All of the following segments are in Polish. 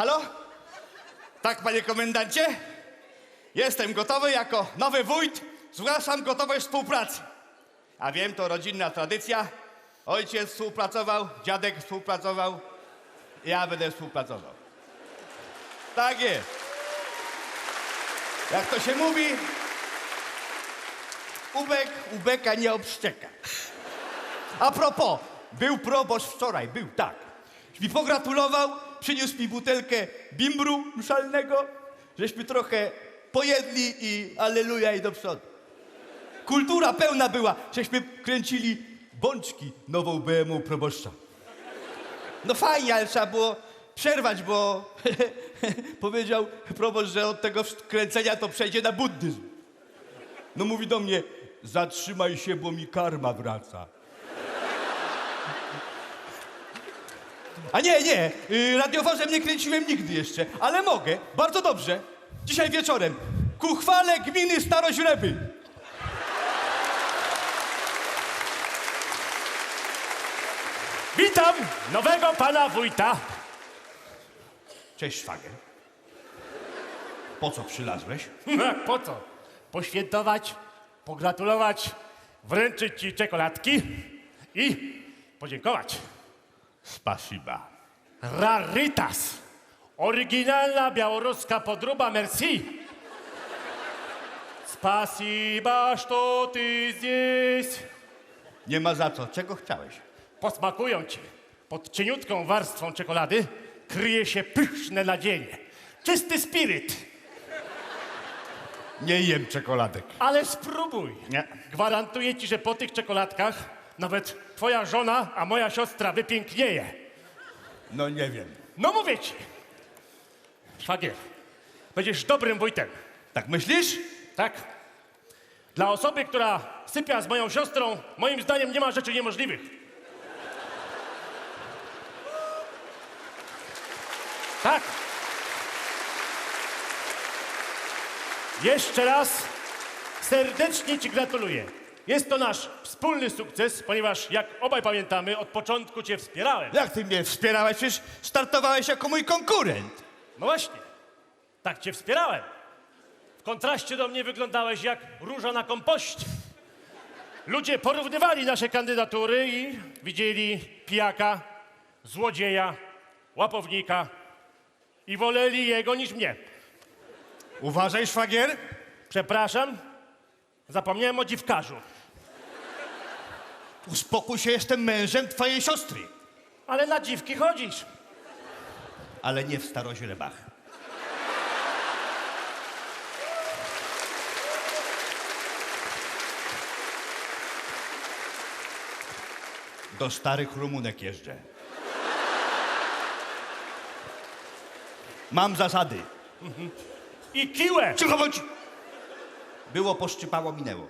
Halo? Tak, panie komendancie? Jestem gotowy jako nowy wójt. Zgłaszam gotowość współpracy. A wiem, to rodzinna tradycja. Ojciec współpracował, dziadek współpracował. Ja będę współpracował. Tak jest. Jak to się mówi, ubek ubeka nie obszczeka. A propos, był proboszcz wczoraj, był, tak. Mi pogratulował, przyniósł mi butelkę bimbru mszalnego, żeśmy trochę pojedli i aleluja i do przodu. Kultura pełna była, żeśmy kręcili bączki nową BMW proboszcza. No fajnie, ale trzeba było przerwać, bo powiedział proboszcz, że od tego kręcenia to przejdzie na buddyzm. No mówi do mnie, zatrzymaj się, bo mi karma wraca. A nie, nie, y, radiowozem nie kręciłem nigdy jeszcze, ale mogę, bardzo dobrze. Dzisiaj wieczorem, ku chwale gminy Staroźreby. Witam nowego pana wójta. Cześć, szwagier. Po co przylazłeś? Jak po co? Poświętować, pogratulować, wręczyć ci czekoladki i podziękować. Spasiba. Rarytas. Oryginalna białoruska podróba merci. Spasiba, что ty здесь. Nie ma za co. Czego chciałeś? Posmakują ci. Pod cieniutką warstwą czekolady kryje się pyszne nadzienie. Czysty spiryt. Nie jem czekoladek. Ale spróbuj. Nie. Gwarantuję ci, że po tych czekoladkach nawet twoja żona, a moja siostra wypięknieje. No nie wiem. No mówię ci. Szwagier, będziesz dobrym wójtem, Tak myślisz? tak? Dla osoby, która sypia z moją siostrą, moim zdaniem nie ma rzeczy niemożliwych. Tak. Jeszcze raz serdecznie Ci gratuluję. Jest to nasz wspólny sukces, ponieważ jak obaj pamiętamy, od początku Cię wspierałem. Jak ty mnie wspierałeś? Przecież startowałeś jako mój konkurent. No właśnie, tak Cię wspierałem. W kontraście do mnie wyglądałeś jak róża na kompoście. Ludzie porównywali nasze kandydatury i widzieli pijaka, złodzieja, łapownika i woleli jego niż mnie. Uważaj, szwagier. Przepraszam, zapomniałem o dziwkarzu. Uspokój się, jestem mężem twojej siostry. Ale na dziwki chodzisz. Ale nie w staroźrebach. Do starych Rumunek jeżdżę. Mam zasady. I kiłę. Cicho bądź! Było, poszczypało, minęło.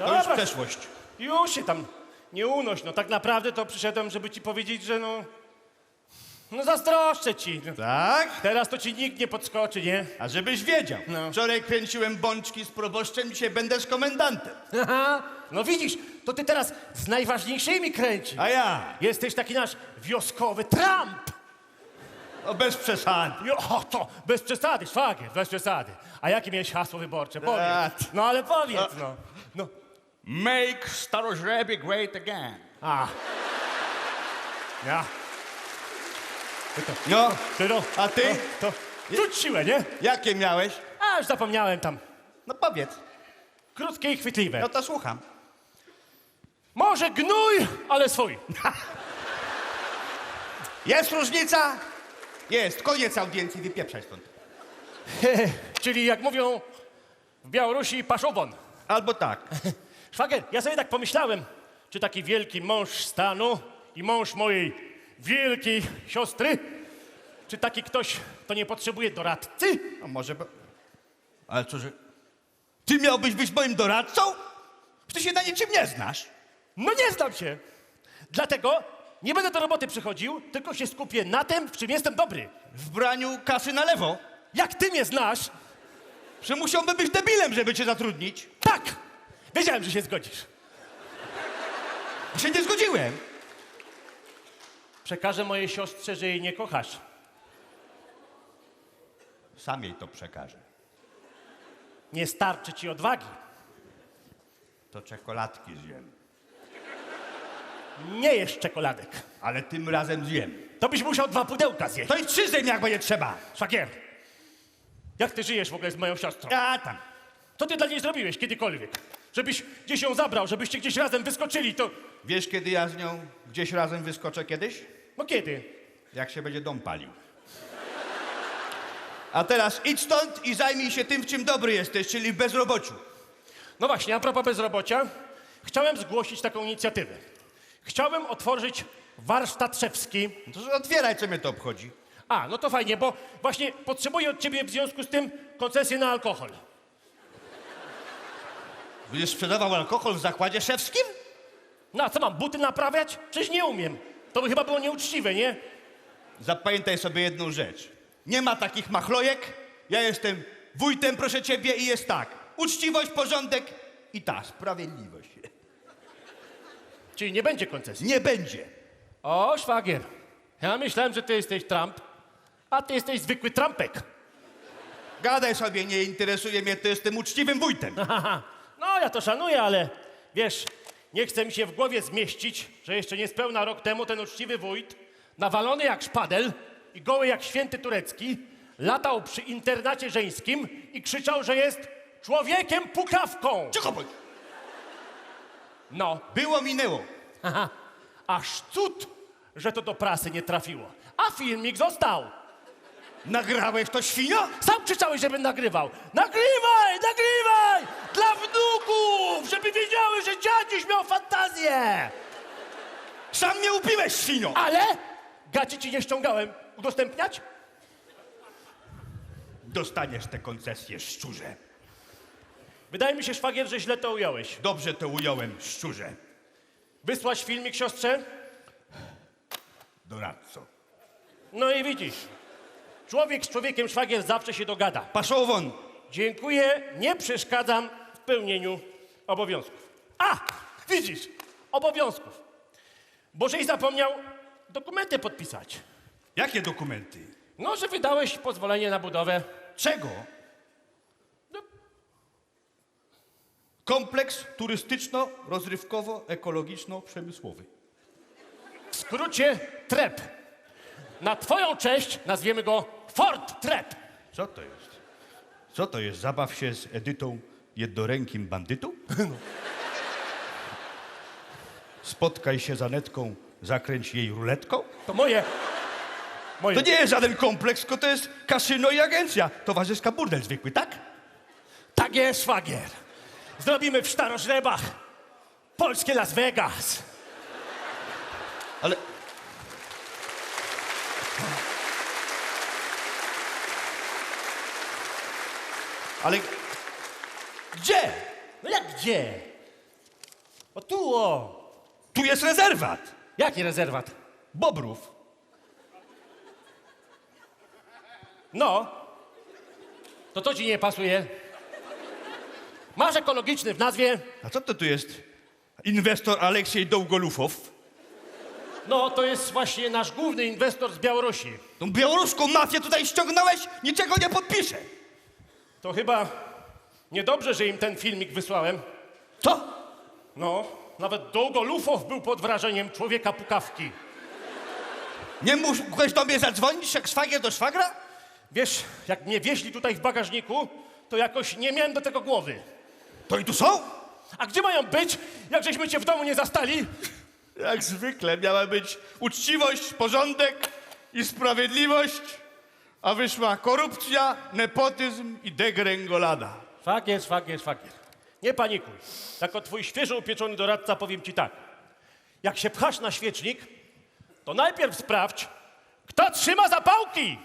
No To już dobra, przeszłość. Już się tam nie unoś. No tak naprawdę to przyszedłem, żeby ci powiedzieć, że no... No zazdroszczę ci. No. Tak? Teraz to ci nikt nie podskoczy, nie? A żebyś wiedział. No. Wczoraj kręciłem bączki z proboszczem, dzisiaj będę z komendantem. Aha, no widzisz, to ty teraz z najważniejszymi kręci. A ja? Jesteś taki nasz wioskowy Trump. No bez przesady. Jo, o, to bez przesady, szwagier, bez przesady. A jakie miałeś hasło wyborcze? Powiedz. Tak. No ale powiedz, no. no. Make Starożreby great again. A. Ja. No, Ty no. A ty? To, to czuć siłę, nie? jakie miałeś? A, już zapomniałem tam. No powiedz. Krótkie i chwytliwe. No to słucham. Może gnój, ale swój. Jest różnica? Jest. Koniec audiencji, wypieprzaj stąd. Czyli jak mówią w Białorusi, paszowon. Albo tak. Szwagier, ja sobie tak pomyślałem, czy taki wielki mąż stanu i mąż mojej wielkiej siostry, czy taki ktoś, kto nie potrzebuje doradcy? A może... Bo... Ale co, że... Ty miałbyś być moim doradcą? Ty się na niczym nie znasz. No nie znam się. Dlatego nie będę do roboty przychodził, tylko się skupię na tym, w czym jestem dobry. W braniu kasy na lewo. Jak ty mnie znasz, Że musiałbym być debilem, żeby cię zatrudnić. tak, wiedziałem, że się zgodzisz. Się nie zgodziłem. Przekażę mojej siostrze, że jej nie kochasz. Sam jej to przekażę. Nie starczy ci odwagi. To czekoladki zjem. Nie jesz czekoladek. Ale tym razem zjem. To byś musiał dwa pudełka zjeść. To i trzy zjem, jak będzie trzeba. Szwagier, jak ty żyjesz w ogóle z moją siostrą? A tam. Co ty dla niej zrobiłeś kiedykolwiek? Żebyś gdzieś ją zabrał, żebyście gdzieś razem wyskoczyli, to... Wiesz, kiedy ja z nią gdzieś razem wyskoczę kiedyś? No kiedy? Jak się będzie dom palił. A teraz idź stąd i zajmij się tym, w czym dobry jesteś, czyli w bezrobociu. No właśnie, a propos bezrobocia, chciałem zgłosić taką inicjatywę. Chciałbym otworzyć warsztat szewski. No To otwieraj, co mnie to obchodzi. A, no to fajnie, bo właśnie potrzebuję od ciebie w związku z tym koncesję na alkohol. Będziesz sprzedawał alkohol w zakładzie szewskim? No a co mam, buty naprawiać? Przecież nie umiem. To by chyba było nieuczciwe, nie? Zapamiętaj sobie jedną rzecz. Nie ma takich machlojek. Ja jestem wójtem, proszę ciebie, i jest tak. Uczciwość, porządek i ta, sprawiedliwość. Czyli nie będzie koncesji. Nie będzie. O, szwagier, ja myślałem, że ty jesteś Trump, a ty jesteś zwykły Trumpek. Gadaj sobie, nie interesuje mnie, to jestem uczciwym wójtem. No ja to szanuję, ale wiesz, nie chce mi się w głowie zmieścić, że jeszcze niespełna rok temu ten uczciwy wójt, nawalony jak szpadel i goły jak święty turecki, latał przy internacie żeńskim i krzyczał, że jest człowiekiem pukawką. Cicho bądź. No, Było, minęło. haha, aż cud, że to do prasy nie trafiło. A filmik został. Nagrałeś to, świnio? Sam krzyczałeś, żebym nagrywał. Nagrywaj, nagrywaj! Dla wnuków, żeby wiedziały, że dziadziuś miał fantazję. Sam mnie upiłeś, świnio! Ale gaci ci nie ściągałem. Udostępniać? Dostaniesz tę koncesję, szczurze. Wydaje mi się, szwagier, że źle to ująłeś. Dobrze to ująłem, szczurze. Wysłać filmik siostrze? Doradco. No i widzisz. Człowiek z człowiekiem, szwagier zawsze się dogada. Paszą won. Dziękuję, nie przeszkadzam w pełnieniu obowiązków. A, widzisz, obowiązków. Bożej zapomniał dokumenty podpisać. Jakie dokumenty? No, że wydałeś pozwolenie na budowę. Czego? No. Kompleks turystyczno-rozrywkowo-ekologiczno-przemysłowy. W skrócie TREP. Na twoją cześć nazwiemy go Fort TREP. Co to jest? Co to jest? Zabaw się z Edytą jednorękim bandytą? Spotkaj się z Anetką, zakręć jej ruletką? To moje. Moje. To nie jest żaden kompleks, tylko to jest kasyno i agencja. Towarzyska burdel zwykły, tak? Tak jest, szwagier. Zrobimy w Starożrebach polskie Las Vegas. Ale... Ale... Gdzie? No jak gdzie? O tu, o. Tu jest rezerwat. Jaki rezerwat? Bobrów. No. To co ci nie pasuje? Masz ekologiczny w nazwie. A co to tu jest? Inwestor Aleksiej Dołgolufow. No, to jest właśnie nasz główny inwestor z Białorusi. Tą białoruską mafię tutaj ściągnąłeś? Niczego nie podpiszę. To chyba niedobrze, że im ten filmik wysłałem. Co? No, nawet Dołgolufow był pod wrażeniem człowieka pukawki. Nie mógłeś do mnie zadzwonić jak szwagier do szwagra? Wiesz, jak mnie wieźli tutaj w bagażniku, to jakoś nie miałem do tego głowy. To i tu są? A gdzie mają być, jak żeśmy cię w domu nie zastali? Jak zwykle miała być uczciwość, porządek i sprawiedliwość, a wyszła korupcja, nepotyzm i degrengolada. Szwagier, szwagier, szwagier. Nie panikuj. Jako twój świeżo upieczony doradca powiem ci tak. Jak się pchasz na świecznik, to najpierw sprawdź, kto trzyma zapałki.